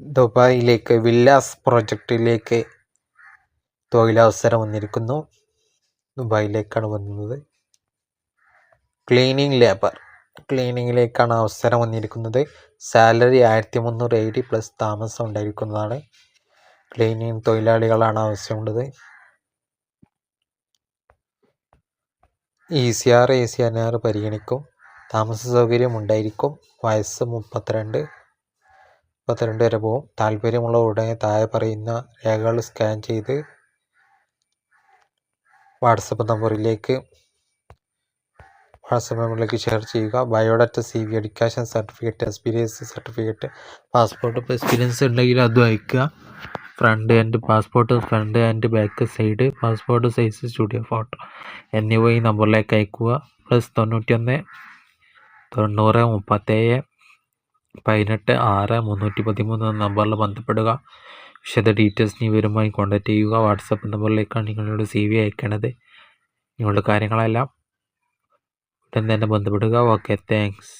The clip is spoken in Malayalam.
ദുബായിലേക്ക് വില്ലാസ് പ്രൊജക്റ്റിലേക്ക് തൊഴിലവസരം വന്നിരിക്കുന്നു ദുബായിലേക്കാണ് വന്നത്. Cleaning labour. ക്ലീനിങ്ങിലേക്കാണ് അവസരം വന്നിരിക്കുന്നത് സാലറി ആയിരത്തി മുന്നൂറ് എയ്റ്റി പ്ലസ് താമസം ഉണ്ടായിരിക്കുന്നതാണ്. ക്ലീനിങ് തൊഴിലാളികളാണ് ആവശ്യമുള്ളത്. E C R A C R പരിഗണിക്കും. താമസ സൗകര്യം ഉണ്ടായിരിക്കും. വയസ്സ് മുപ്പത്തിരണ്ട്. മുപ്പത്തിരണ്ട് വരെ പോവും. താല്പര്യമുള്ള ഉടനെ താഴെ പറയുന്ന രേഖകൾ സ്കാൻ ചെയ്ത് വാട്സപ്പ് നമ്പറിലേക്ക് വാട്സപ്പ് നമ്പറിലേക്ക് ഷെയർ ചെയ്യുക. Biodata C V education certificate experience certificate passport ഇപ്പോൾ എക്സ്പീരിയൻസ് ഉണ്ടെങ്കിൽ അതും അയക്കുക. Front and passport front and back side passport size studio photo എന്നിവ ഈ നമ്പറിലേക്ക് അയക്കുക. പ്ലസ് തൊണ്ണൂറ്റൊന്ന് തൊണ്ണൂറ് മുപ്പത്തേഴ് പതിനെട്ട് ആറ് മുന്നൂറ്റി പതിമൂന്ന് എന്ന നമ്പറിൽ ബന്ധപ്പെടുക. വിശദ ഡീറ്റെയിൽസിന് ഇവരുമായി കോൺടാക്റ്റ് ചെയ്യുക. വാട്സപ്പ് നമ്പറിലേക്കാണ് നിങ്ങളുടെ സി വി അയക്കേണ്ടത്. നിങ്ങളുടെ കാര്യങ്ങളെല്ലാം ഉടൻ തന്നെ ബന്ധപ്പെടുക. Okay thanks